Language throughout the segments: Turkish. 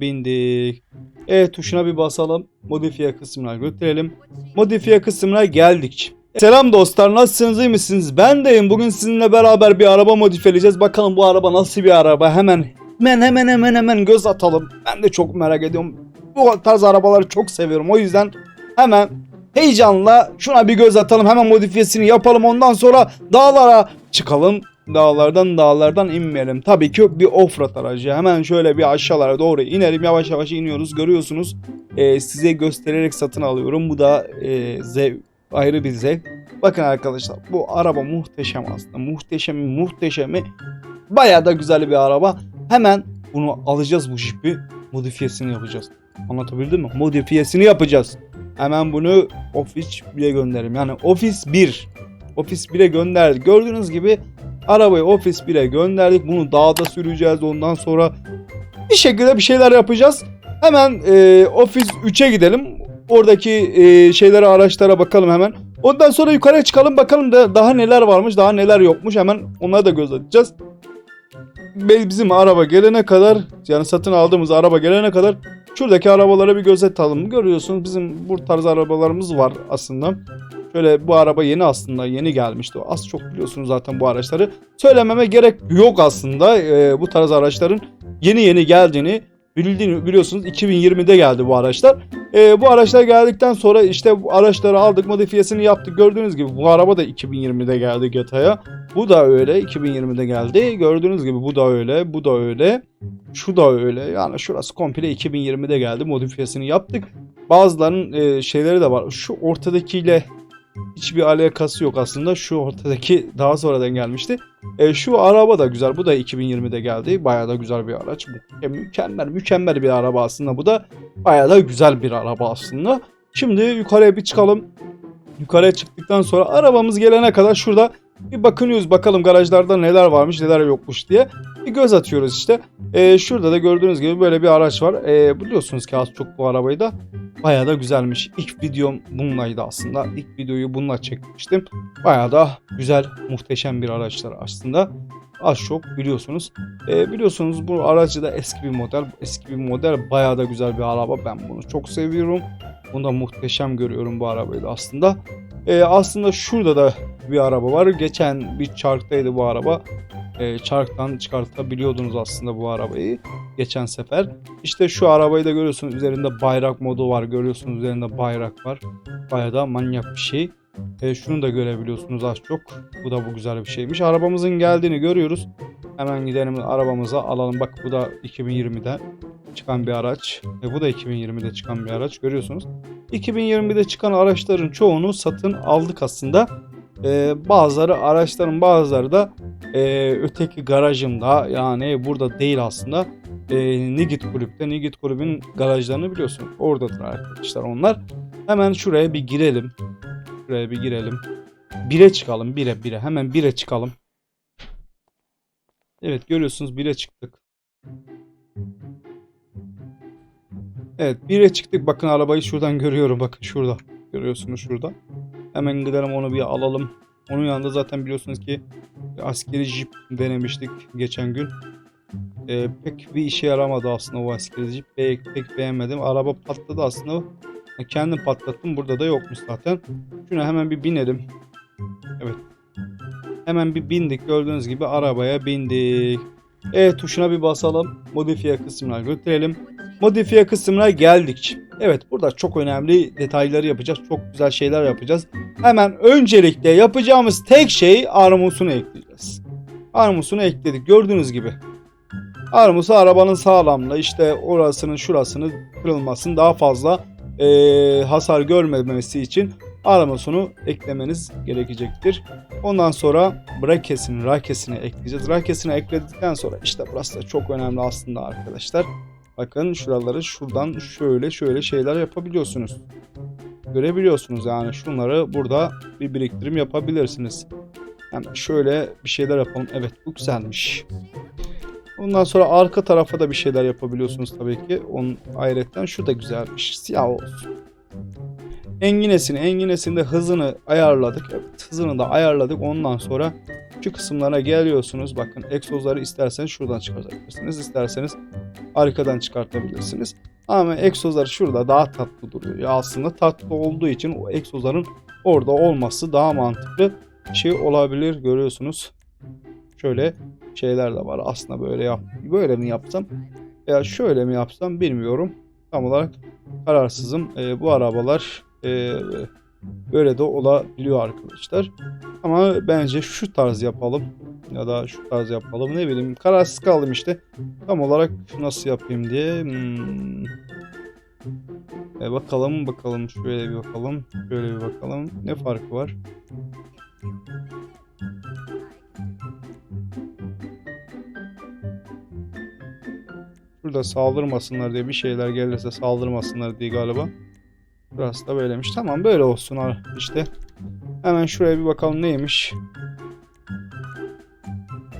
bindik. E tuşuna bir basalım. Modifiye kısmına götürelim. Modifiye kısmına geldik. Selam dostlar nasılsınız iyi misiniz? Ben deyim bugün sizinle beraber bir araba modifiyeleyeceğiz. Bakalım bu araba nasıl bir araba hemen hemen hemen hemen hemen göz atalım. Ben de çok merak ediyorum. Bu tarz arabaları çok seviyorum. O yüzden hemen heyecanla şuna bir göz atalım. Hemen modifiyesini yapalım. Ondan sonra dağlara çıkalım. Dağlardan dağlardan inmeyelim. Tabii ki bir offroad aracı. Hemen şöyle bir aşağılara doğru inelim. Yavaş yavaş iniyoruz. Görüyorsunuz. Ee, size göstererek satın alıyorum. Bu da e, zevk, ayrı bir zevk. Bakın arkadaşlar bu araba muhteşem aslında. Muhteşemi muhteşemi. Bayağı da güzel bir araba. Hemen bunu alacağız bu jipi. Modifiyesini yapacağız. Anlatabildim mi? Modifiyesini yapacağız. Hemen bunu Office 1'e gönderelim. Yani Office 1. Office 1'e gönderdik. Gördüğünüz gibi arabayı Office 1'e gönderdik. Bunu dağda süreceğiz. Ondan sonra bir şekilde bir şeyler yapacağız. Hemen e, Office 3'e gidelim. Oradaki e, şeylere araçlara bakalım hemen. Ondan sonra yukarıya çıkalım bakalım da daha neler varmış daha neler yokmuş. Hemen onlara da göz atacağız. Bizim araba gelene kadar yani satın aldığımız araba gelene kadar şuradaki arabalara bir göz atalım. Görüyorsunuz bizim bu tarz arabalarımız var aslında. Şöyle bu araba yeni aslında yeni gelmişti. Az çok biliyorsunuz zaten bu araçları. Söylememe gerek yok aslında Ee, bu tarz araçların yeni yeni geldiğini bildiğini biliyorsunuz 2020'de geldi bu araçlar. Ee, bu araçlar geldikten sonra işte bu araçları aldık modifiyesini yaptık. Gördüğünüz gibi bu araba da 2020'de geldi GTA'ya. Bu da öyle 2020'de geldi. Gördüğünüz gibi bu da öyle, bu da öyle. Şu da öyle. Yani şurası komple 2020'de geldi. Modifiyesini yaptık. Bazılarının e, şeyleri de var. Şu ortadakiyle hiçbir alakası yok aslında. Şu ortadaki daha sonradan gelmişti. E, şu araba da güzel. Bu da 2020'de geldi. Bayağı da güzel bir araç. Bu mükemmel, mükemmel bir araba aslında. Bu da bayağı da güzel bir araba aslında. Şimdi yukarıya bir çıkalım. Yukarıya çıktıktan sonra arabamız gelene kadar şurada bir bakınıyoruz bakalım garajlarda neler varmış neler yokmuş diye. Bir göz atıyoruz işte. Ee, şurada da gördüğünüz gibi böyle bir araç var. Ee, biliyorsunuz ki az çok bu arabayı da bayağı da güzelmiş. İlk videom bununlaydı aslında. İlk videoyu bununla çekmiştim. Bayağı da güzel, muhteşem bir araçlar aslında. Az çok biliyorsunuz. Ee, biliyorsunuz bu aracı da eski bir model. Eski bir model bayağı da güzel bir araba. Ben bunu çok seviyorum. Bunu da muhteşem görüyorum bu arabayı da aslında. Ee, aslında şurada da bir araba var. Geçen bir çarktaydı bu araba. Ee, çarktan çıkartabiliyordunuz aslında bu arabayı. Geçen sefer. İşte şu arabayı da görüyorsunuz. Üzerinde bayrak modu var. Görüyorsunuz üzerinde bayrak var. Bayağı da manyak bir şey. Ee, şunu da görebiliyorsunuz az çok. Bu da bu güzel bir şeymiş. Arabamızın geldiğini görüyoruz. Hemen gidelim arabamıza alalım. Bak bu da 2020'de çıkan bir araç. E, bu da 2020'de çıkan bir araç. Görüyorsunuz. 2020'de çıkan araçların çoğunu satın aldık aslında. Ee, bazıları araçların bazıları da e, öteki garajımda yani burada değil aslında. E, Nigit kulüpte. Nigit kulübün garajlarını biliyorsun. Oradadır arkadaşlar onlar. Hemen şuraya bir girelim. Şuraya bir girelim. Bire çıkalım. Bire bire. Hemen bire çıkalım. Evet görüyorsunuz bire çıktık. Evet bire çıktık. Bakın arabayı şuradan görüyorum. Bakın şurada. Görüyorsunuz şurada. Hemen gidelim onu bir alalım. Onun yanında zaten biliyorsunuz ki askeri jip denemiştik geçen gün. Ee, pek bir işe yaramadı aslında o askeri jip. Pek, pek beğenmedim. Araba patladı aslında. Kendim patlattım. Burada da yokmuş zaten. Şuna hemen bir binelim. Evet. Hemen bir bindik. Gördüğünüz gibi arabaya bindik. E tuşuna bir basalım. Modifiye kısmına götürelim. Modifiye kısmına geldik. Evet burada çok önemli detayları yapacağız. Çok güzel şeyler yapacağız. Hemen öncelikle yapacağımız tek şey armusunu ekleyeceğiz. Armusunu ekledik gördüğünüz gibi. Armusu arabanın sağlamlığı işte orasının şurasını kırılmasın daha fazla eee, hasar görmemesi için armusunu eklemeniz gerekecektir. Ondan sonra brakesini, rakesini ekleyeceğiz. Rakesini ekledikten sonra işte burası da çok önemli aslında arkadaşlar. Bakın şuraları şuradan şöyle şöyle şeyler yapabiliyorsunuz. Görebiliyorsunuz yani şunları burada bir biriktirim yapabilirsiniz. Yani şöyle bir şeyler yapalım. Evet bu güzelmiş. Ondan sonra arka tarafa da bir şeyler yapabiliyorsunuz tabii ki. Onun ayrıca şu da güzelmiş. Siyah olsun. Enginesini, enginesinde hızını ayarladık. Evet, hızını da ayarladık. Ondan sonra şu kısımlara geliyorsunuz. Bakın egzozları isterseniz şuradan çıkartabilirsiniz. İsterseniz arkadan çıkartabilirsiniz. Ama egzozlar şurada daha tatlı duruyor. Ya aslında tatlı olduğu için o egzozların orada olması daha mantıklı bir şey olabilir görüyorsunuz. Şöyle şeyler de var. Aslında böyle yap böyle mi yapsam veya şöyle mi yapsam bilmiyorum. Tam olarak kararsızım. Ee, bu arabalar e, böyle de olabiliyor arkadaşlar. Ama bence şu tarz yapalım ya da şu tarz yapalım ne bileyim kararsız kaldım işte. Tam olarak nasıl yapayım diye. Hmm. E, bakalım bakalım şöyle bir bakalım. Şöyle bir bakalım. Ne farkı var? Şurada saldırmasınlar diye bir şeyler gelirse saldırmasınlar diye galiba. Burası da böylemiş. Tamam böyle olsun işte. Hemen şuraya bir bakalım neymiş.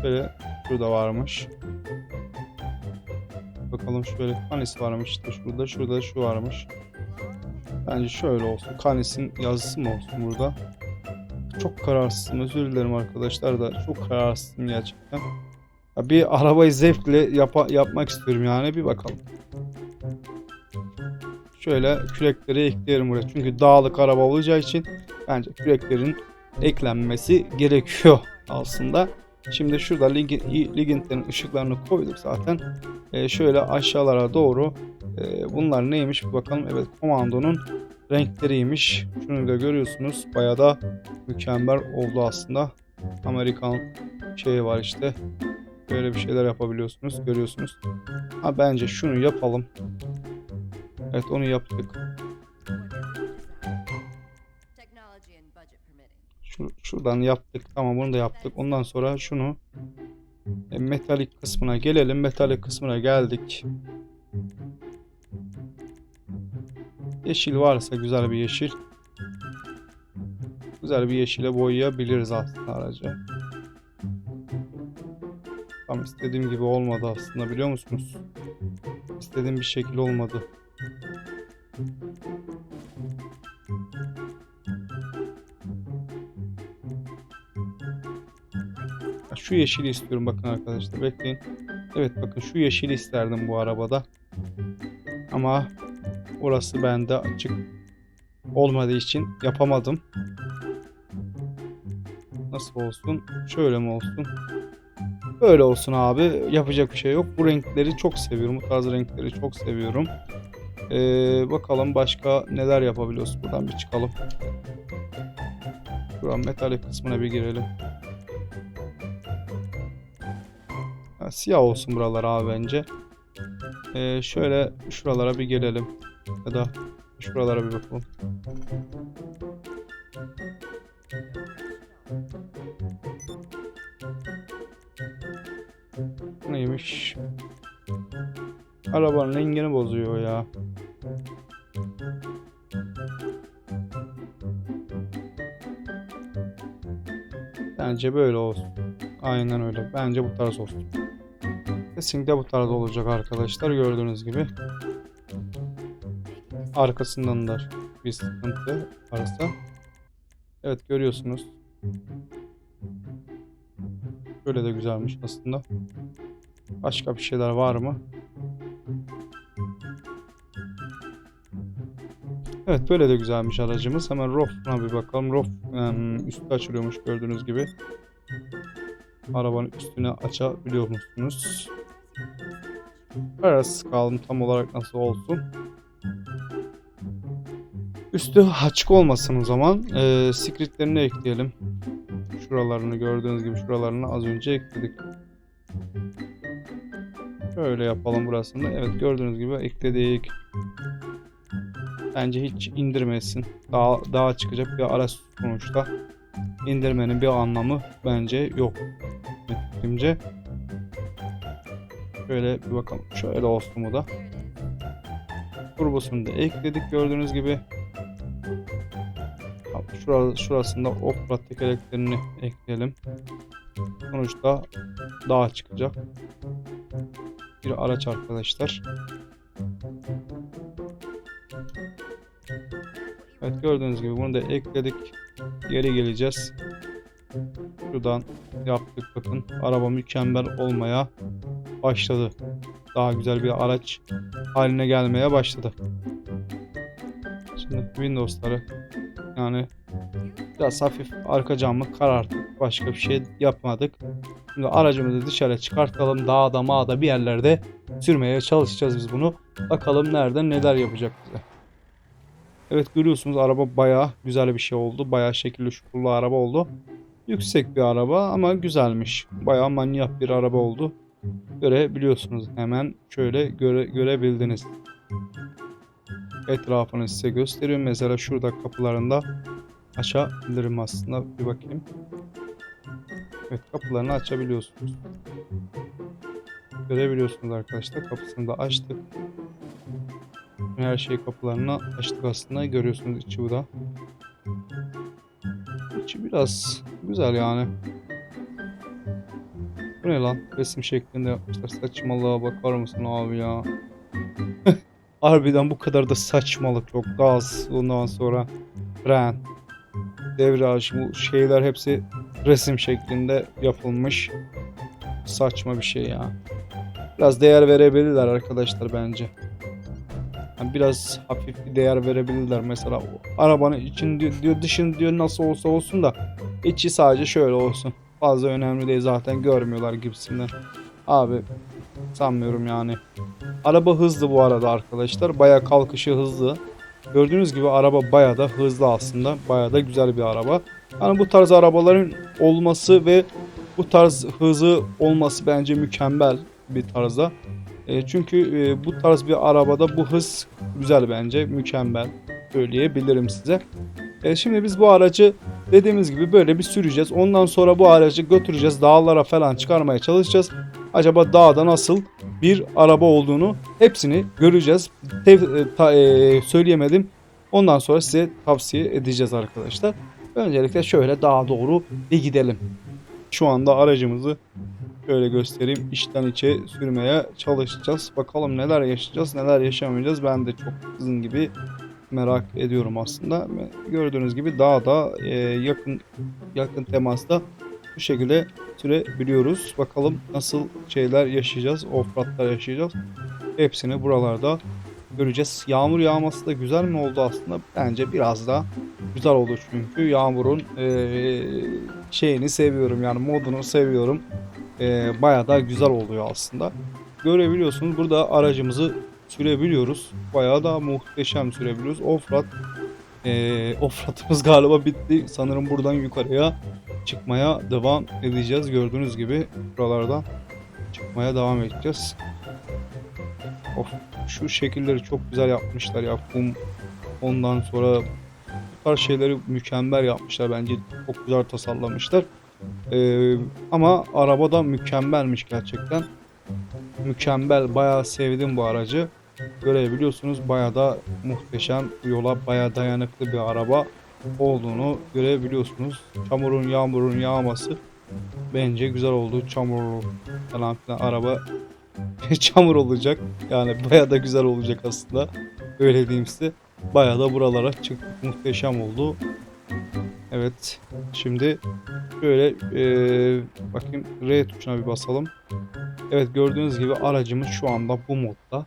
Böyle şurada varmış. Bakalım şöyle kanis varmış işte şurada. Şurada da şu varmış. Bence şöyle olsun. Kanis'in yazısı mı olsun burada? Çok kararsızım. Özür dilerim arkadaşlar da çok kararsızım gerçekten. Ya bir arabayı zevkle yapa- yapmak istiyorum yani bir bakalım. Şöyle kürekleri ekleyelim buraya. Çünkü dağlık araba olacağı için bence küreklerin eklenmesi gerekiyor aslında. Şimdi şurada Ligin- Ligint'lerin ışıklarını koyduk zaten. Ee, şöyle aşağılara doğru e, bunlar neymiş bir bakalım. Evet komandonun renkleriymiş. Şunu da görüyorsunuz. Bayağı da mükemmel oldu aslında. Amerikan şeyi var işte. Böyle bir şeyler yapabiliyorsunuz. Görüyorsunuz. Ha bence şunu yapalım. Evet onu yaptık. Technology and budget permitting. Şu, şuradan yaptık. Tamam bunu da yaptık. Ondan sonra şunu e, metalik kısmına gelelim. Metalik kısmına geldik. Yeşil varsa güzel bir yeşil. Güzel bir yeşile boyayabiliriz aslında aracı. Tam istediğim gibi olmadı aslında biliyor musunuz? İstediğim bir şekil olmadı. Şu yeşili istiyorum bakın arkadaşlar bekleyin. Evet bakın şu yeşili isterdim bu arabada. Ama orası bende açık olmadığı için yapamadım. Nasıl olsun? Şöyle mi olsun? Böyle olsun abi. Yapacak bir şey yok. Bu renkleri çok seviyorum. Bu tarz renkleri çok seviyorum. Ee, bakalım başka neler yapabiliyoruz. Buradan bir çıkalım. Buradan metalik kısmına bir girelim. Ha, siyah olsun buralar abi bence. Ee, şöyle şuralara bir gelelim. Ya da şuralara bir bakalım. Neymiş? Arabanın rengini bozuyor ya. Bence böyle olsun. Aynen öyle. Bence bu tarz olsun. Kesinlikle bu tarz olacak arkadaşlar gördüğünüz gibi. Arkasından da bir sıkıntı varsa. Evet görüyorsunuz. Böyle de güzelmiş aslında. Başka bir şeyler var mı? Evet böyle de güzelmiş aracımız. Hemen ROF'una bir bakalım. ROF üstü açılıyormuş gördüğünüz gibi. Arabanın üstüne açabiliyor musunuz? Kararsız kaldım tam olarak nasıl olsun. Üstü açık olmasın o zaman. Ee, scriptlerini ekleyelim. Şuralarını gördüğünüz gibi şuralarını az önce ekledik. Şöyle yapalım burasını. Evet gördüğünüz gibi ekledik. Bence hiç indirmesin. Daha, daha çıkacak bir araç sonuçta. İndirmenin bir anlamı bence yok. Fikrimce. Şöyle bir bakalım. Şöyle olsun da. Turbosunu da ekledik gördüğünüz gibi. Şurası, şurasında offroad tekerleklerini ekleyelim. Sonuçta daha çıkacak. Bir araç arkadaşlar. Evet gördüğünüz gibi bunu da ekledik. Geri geleceğiz. Şuradan yaptık bakın. Araba mükemmel olmaya başladı. daha güzel bir araç haline gelmeye başladı. Şimdi Windows'ları yani biraz hafif arka camı kararttık. Başka bir şey yapmadık. Şimdi aracımızı dışarı çıkartalım. Dağda mağda bir yerlerde sürmeye çalışacağız biz bunu. Bakalım nereden neler yapacak bize. Evet görüyorsunuz araba bayağı güzel bir şey oldu. Bayağı şekilli şukurlu araba oldu. Yüksek bir araba ama güzelmiş. Bayağı manyak bir araba oldu. Görebiliyorsunuz hemen şöyle göre, görebildiniz. Etrafını size gösteriyorum. Mesela şurada kapılarında açabilirim aslında. Bir bakayım. Evet kapılarını açabiliyorsunuz. Görebiliyorsunuz arkadaşlar. Kapısını da açtık. Her şey kapılarını açtık aslında. Görüyorsunuz içi bu da. İçi biraz güzel yani. Bu ne lan? Resim şeklinde yapmışlar. Saçmalığa bakar mısın abi ya? Harbiden bu kadar da saçmalık yok. Gaz ondan sonra fren devraj bu şeyler hepsi resim şeklinde yapılmış. Saçma bir şey ya. Biraz değer verebilirler arkadaşlar bence. Yani biraz hafif bir değer verebilirler. Mesela o arabanın için diyor, dışın diyor nasıl olsa olsun da içi sadece şöyle olsun. Fazla önemli değil zaten görmüyorlar gibisinden. Abi sanmıyorum yani. Araba hızlı bu arada arkadaşlar. Baya kalkışı hızlı. Gördüğünüz gibi araba baya da hızlı aslında. Baya da güzel bir araba. Yani bu tarz arabaların olması ve bu tarz hızı olması bence mükemmel bir tarzda. E, çünkü e, bu tarz bir arabada bu hız güzel bence. Mükemmel söyleyebilirim size. E, şimdi biz bu aracı dediğimiz gibi böyle bir süreceğiz. Ondan sonra bu aracı götüreceğiz. Dağlara falan çıkarmaya çalışacağız. Acaba dağda nasıl bir araba olduğunu hepsini göreceğiz. Tev- e, ta- e, söyleyemedim. Ondan sonra size tavsiye edeceğiz arkadaşlar. Öncelikle şöyle dağa doğru bir gidelim. Şu anda aracımızı şöyle göstereyim. İçten içe sürmeye çalışacağız. Bakalım neler yaşayacağız, neler yaşamayacağız. Ben de çok sizin gibi merak ediyorum aslında. Gördüğünüz gibi dağda e, yakın yakın temasta bu şekilde sürebiliyoruz. Bakalım nasıl şeyler yaşayacağız, offroadlar yaşayacağız. Hepsini buralarda göreceğiz. Yağmur yağması da güzel mi oldu aslında? Bence biraz da güzel oldu çünkü yağmurun eee, şeyini seviyorum yani modunu seviyorum. Eee Baya da güzel oluyor aslında. Görebiliyorsunuz burada aracımızı sürebiliyoruz. Bayağı da muhteşem sürebiliyoruz. Offroad eee offroad'ımız galiba bitti. Sanırım buradan yukarıya çıkmaya devam edeceğiz. Gördüğünüz gibi buralardan çıkmaya devam edeceğiz. Of, şu şekilleri çok güzel yapmışlar ya. Kum ondan sonra bu tarz şeyleri mükemmel yapmışlar bence. Çok güzel tasarlamışlar. Ee, ama araba da mükemmelmiş gerçekten. Mükemmel. Bayağı sevdim bu aracı. Görebiliyorsunuz bayağı da muhteşem. Yola bayağı dayanıklı bir araba olduğunu görebiliyorsunuz. Çamurun, yağmurun yağması bence güzel oldu. Çamur falan filan araba çamur olacak. Yani bayağı da güzel olacak aslında. Öyle diyeyim size. Bayağı da buralara çıktık. Muhteşem oldu. Evet. Şimdi şöyle eee, bakayım R tuşuna bir basalım. Evet gördüğünüz gibi aracımız şu anda bu modda.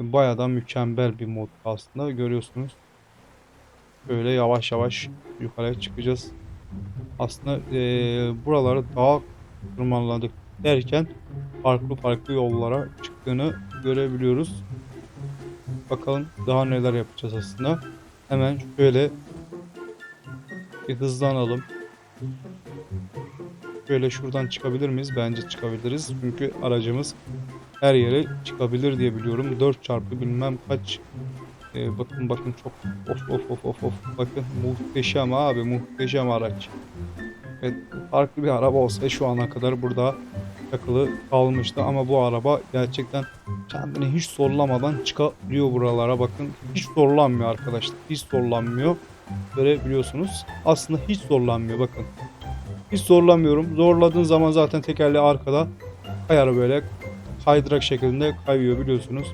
Bayağı da mükemmel bir mod aslında. Görüyorsunuz. Böyle yavaş yavaş yukarıya çıkacağız. Aslında eee buraları daha tırmanladık derken farklı farklı yollara çıktığını görebiliyoruz. Bakalım daha neler yapacağız aslında. Hemen şöyle bir hızlanalım. Şöyle şuradan çıkabilir miyiz? Bence çıkabiliriz. Çünkü aracımız her yere çıkabilir diye biliyorum. 4 çarpı bilmem kaç. Ee, bakın bakın çok of of of of of. Bakın muhteşem abi muhteşem araç. Evet farklı bir araba olsa şu ana kadar burada takılı kalmıştı ama bu araba gerçekten kendini hiç zorlamadan çıkabiliyor buralara bakın hiç zorlanmıyor arkadaşlar hiç zorlanmıyor görebiliyorsunuz aslında hiç zorlanmıyor bakın hiç zorlamıyorum zorladığın zaman zaten tekerleği arkada kayar böyle kaydırak şeklinde kayıyor biliyorsunuz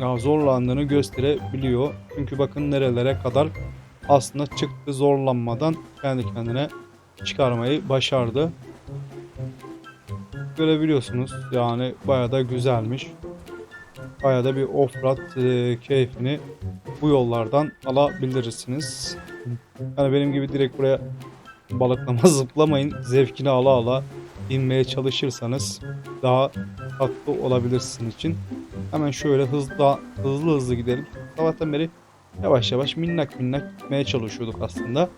ya zorlandığını gösterebiliyor çünkü bakın nerelere kadar aslında çıktı zorlanmadan kendi kendine çıkarmayı başardı görebiliyorsunuz. Yani bayağı da güzelmiş. Bayağı da bir offroad e, keyfini bu yollardan alabilirsiniz. Yani benim gibi direkt buraya balıklama zıplamayın. Zevkini ala ala inmeye çalışırsanız daha tatlı olabilir sizin için. Hemen şöyle hızlı hızlı hızlı gidelim. Sabahtan beri yavaş yavaş minnak minnak gitmeye çalışıyorduk aslında.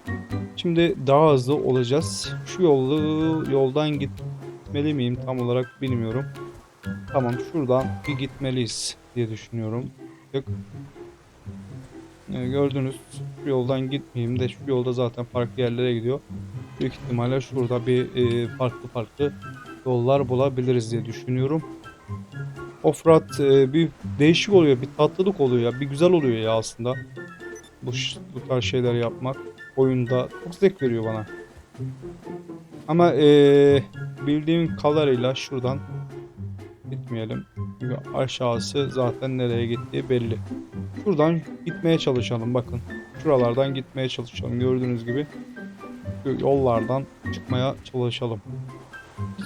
Şimdi daha hızlı olacağız. Şu yolu yoldan gitmeli miyim tam olarak bilmiyorum. Tamam şuradan bir gitmeliyiz diye düşünüyorum. Ee, gördünüz şu yoldan gitmeyeyim de şu yolda zaten farklı yerlere gidiyor. Büyük ihtimalle şurada bir e, farklı farklı yollar bulabiliriz diye düşünüyorum. Offroad e, bir değişik oluyor, bir tatlılık oluyor ya, bir güzel oluyor ya aslında. Bu, bu tarz şeyler yapmak oyunda çok zevk veriyor bana. Ama e, bildiğim kadarıyla şuradan gitmeyelim. Çünkü aşağısı zaten nereye gittiği belli. Şuradan gitmeye çalışalım bakın. Şuralardan gitmeye çalışalım gördüğünüz gibi. Yollardan çıkmaya çalışalım.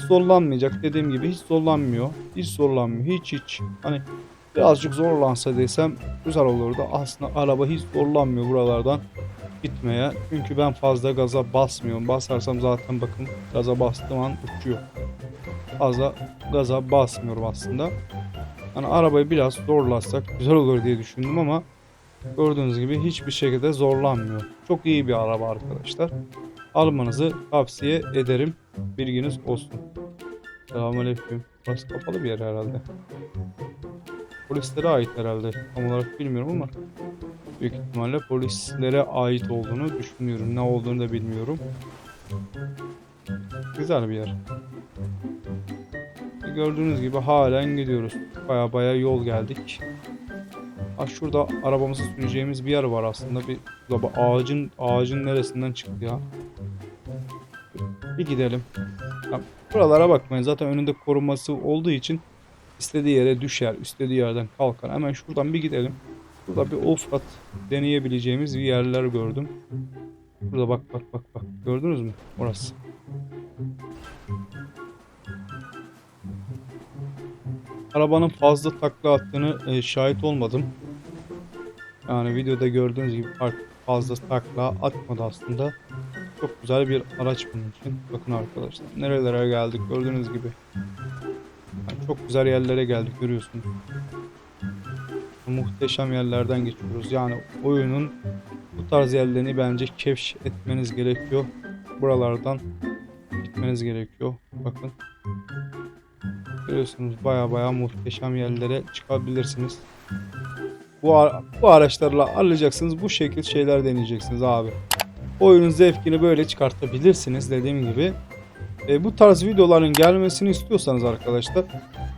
Zorlanmayacak dediğim gibi hiç zorlanmıyor. Hiç zorlanmıyor hiç hiç. Hani birazcık zorlansa desem güzel olurdu. Aslında araba hiç zorlanmıyor buralardan gitmeye. Çünkü ben fazla gaza basmıyorum. Basarsam zaten bakın gaza bastığım an uçuyor. Fazla gaza basmıyorum aslında. Hani arabayı biraz zorlarsak güzel olur diye düşündüm ama gördüğünüz gibi hiçbir şekilde zorlanmıyor. Çok iyi bir araba arkadaşlar. Almanızı tavsiye ederim. Bilginiz olsun. Selamünaleyküm. Burası kapalı bir yer herhalde. Polislere ait herhalde. Tam olarak bilmiyorum ama büyük ihtimalle polislere ait olduğunu düşünüyorum. Ne olduğunu da bilmiyorum. Güzel bir yer. Gördüğünüz gibi halen gidiyoruz. Baya baya yol geldik. Ha şurada arabamızı süreceğimiz bir yer var aslında. Bir ağacın ağacın neresinden çıktı ya? Bir gidelim. Ya, buralara bakmayın. Zaten önünde koruması olduğu için istediği yere düşer, istediği yerden kalkar. Hemen şuradan bir gidelim. Burada bir offroad deneyebileceğimiz bir yerler gördüm. Burada bak bak bak bak. Gördünüz mü? Orası. Arabanın fazla takla attığını e, şahit olmadım. Yani videoda gördüğünüz gibi fazla takla atmadı aslında. Çok güzel bir araç bunun için. Bakın arkadaşlar nerelere geldik gördüğünüz gibi. Yani çok güzel yerlere geldik görüyorsunuz. Muhteşem yerlerden geçiyoruz. Yani oyunun bu tarz yerlerini bence keşf etmeniz gerekiyor. Buralardan gitmeniz gerekiyor. Bakın. Görüyorsunuz baya baya muhteşem yerlere çıkabilirsiniz. Bu, bu araçlarla alacaksınız. Bu şekil şeyler deneyeceksiniz abi. Oyunun zevkini böyle çıkartabilirsiniz dediğim gibi. E, bu tarz videoların gelmesini istiyorsanız arkadaşlar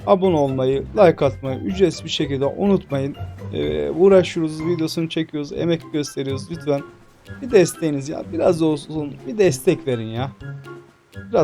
abone olmayı, like atmayı ücretsiz bir şekilde unutmayın. E, uğraşıyoruz, videosunu çekiyoruz, emek gösteriyoruz. Lütfen bir desteğiniz ya biraz da olsun bir destek verin ya.